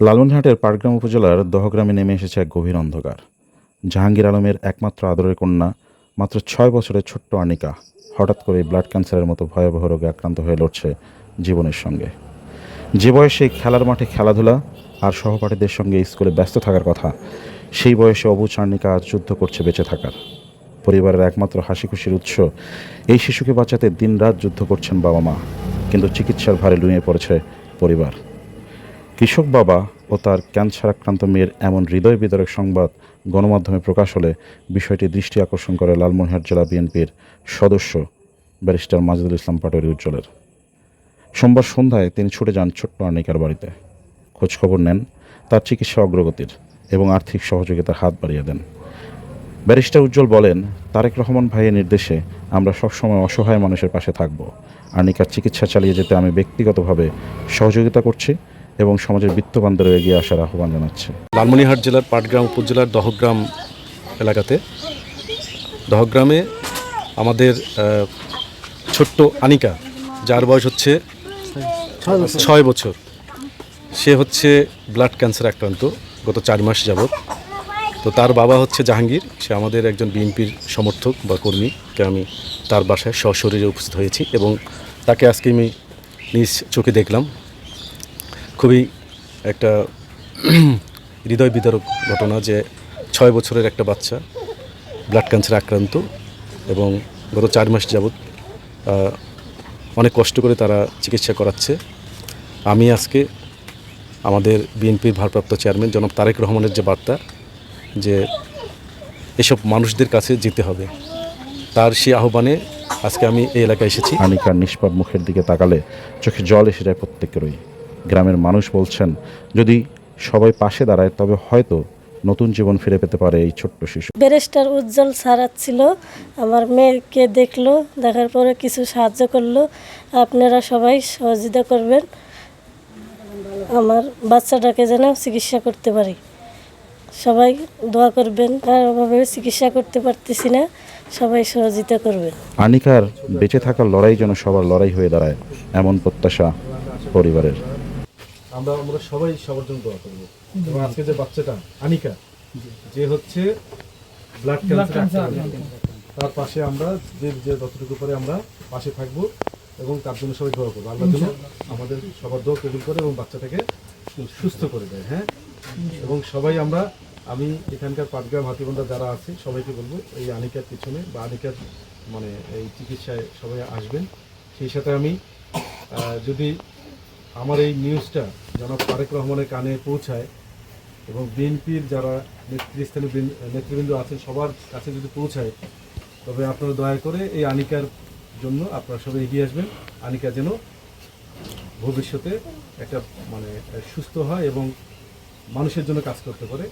লালমনিরহাটের পাটগ্রাম উপজেলার দহগ্রামে নেমে এসেছে এক গভীর অন্ধকার। জাহাঙ্গীর আলমের একমাত্র আদরের কন্যা, মাত্র ছয় বছরের ছোট্ট আনিকা, হঠাৎ করে ব্লাড ক্যান্সারের মতো ভয়াবহ রোগে আক্রান্ত হয়ে লড়ছে জীবনের সঙ্গে। যে বয়সে খেলার মাঠে খেলাধুলা আর সহপাঠীদের সঙ্গে স্কুলে ব্যস্ত থাকার কথা, সেই বয়সে অবু চার্নিকা আজ যুদ্ধ করছে বেঁচে থাকার। পরিবারের একমাত্র হাসি খুশির উৎস, এই শিশুকে বাঁচাতে দিনরাত যুদ্ধ করছেন বাবা মা, কিন্তু চিকিৎসার ভারে লুঁয়ে পড়েছে পরিবার। কৃষক বাবা ও তার ক্যান্সার আক্রান্ত মেয়ের এমন হৃদয় বিদারক সংবাদ গণমাধ্যমে প্রকাশ হলে বিষয়টি দৃষ্টি আকর্ষণ করে লালমনিরহাট জেলা বিএনপির সদস্য ব্যারিস্টার মাজেদুল ইসলাম পাটোয়ারি উজ্জ্বলের। সোমবার সন্ধ্যায় তিনি ছুটে যান ছোট্ট আর্নিকার বাড়িতে। খোঁজখবর নেন, তার চিকিৎসা অগ্রগতির এবং আর্থিক সহযোগিতার হাত বাড়িয়ে দেন। ব্যারিস্টার উজ্জ্বল বলেন, তারেক রহমান ভাইয়ের নির্দেশে আমরা সবসময় অসহায় মানুষের পাশে থাকব। আর্নিকার চিকিৎসা চালিয়ে যেতে আমি ব্যক্তিগতভাবে সহযোগিতা করছি এবং সমাজের বিত্তবানদেরও এগিয়ে আসার আহ্বান জানাচ্ছে। লালমনিরহাট জেলার পাটগ্রাম উপজেলার দহগ্রাম এলাকাতে। দহগ্রামে আমাদের ছোট্ট আনিকা যার বয়স হচ্ছে ছয় বছর। সে হচ্ছে ব্লাড ক্যান্সার আক্রান্ত গত চার মাস যাবৎ। তো তার বাবা হচ্ছে জাহাঙ্গীর। সে আমাদের একজন বিএনপির সমর্থক বা কর্মীকে আমি তার বাসায় সশরীরে উপস্থিত হয়েছি এবং তাকে আজকে আমি নিজ চোখে দেখলাম। খুবই একটা হৃদয় বিদারক ঘটনা যে ছয় বছরের একটা বাচ্চা ব্লাড ক্যান্সারে আক্রান্ত এবং গত চার মাস যাবৎ অনেক কষ্ট করে তারা চিকিৎসা করাচ্ছে। আমি আজকে আমাদের বিএনপির ভারপ্রাপ্ত চেয়ারম্যান জনাব তারেক রহমানের যে বার্তা যে এসব মানুষদের কাছে যেতে হবে, তার সে আহ্বানে আজকে আমি এই এলাকায় এসেছি। আনিকার নিষ্পাপ মুখের দিকে তাকালে চোখে জল এসে যায় প্রত্যেকেরই। গ্রামের মানুষ বলছেন যদি সবাই পাশে দাঁড়ায় তবে হয়তো নতুন জীবন ফিরে পেতে পারে এই ছোট্ট শিশু। ব্যারিস্টার উজ্জ্বল সারাচ্ছিল আমার মেয়েকে দেখল দেখার পরে কিছু সাহায্য করল। আপনারা সবাই সহযোগিতা করবেন আমার বাচ্চাটাকে যেন চিকিৎসা করতে পারি। সবাই দোয়া করবেন আর অভাবে চিকিৎসা করতে পারতেছি না সবাই সহযোগিতা করবেন। আনিকার বেঁচে থাকার লড়াই যেন সবার লড়াই হয়ে দাঁড়ায় এমন প্রত্যাশা পরিবারের। আমরা আমরা সবাই সবার জন্য দোয়া করব। এবং আজকে যে বাচ্চাটা আনিকা যে হচ্ছে ব্লাড ক্যান্সার তার পাশে আমরা যে যে যতটুকু করে আমরা পাশে থাকব এবং তার জন্য সবাই দোয়া করব। আল্লাহ যেন আমাদের সবার দোয়া কবুল করে এবং বাচ্চাটাকে সুস্থ করে দেয় হ্যাঁ? এবং সবাই আমরা আমি এখানকার পাটগ্রাম হাতিবন্ধা যারা আছে সবাইকে বলব এই আনিকার পিছনে বা আনিকার মানে এই চিকিৎসায় সবাই আসবেন। সেই সাথে আমি যদি আমার এই নিউজটা যেন তারেক রহমানের কানে পৌঁছায় এবং বিএনপির যারা নেতৃস্থানীয় বৃন্দ- নেতৃবৃন্দ আছেন, সবার কাছে যদি পৌঁছায়, তবে আপনারা দয়া করে এই আনিকার জন্য আপনারা সবাই এগিয়ে আসবেন। আনিকা যেন ভবিষ্যতে একটা মানে সুস্থ হয় এবং মানুষের জন্য কাজ করতে পারে।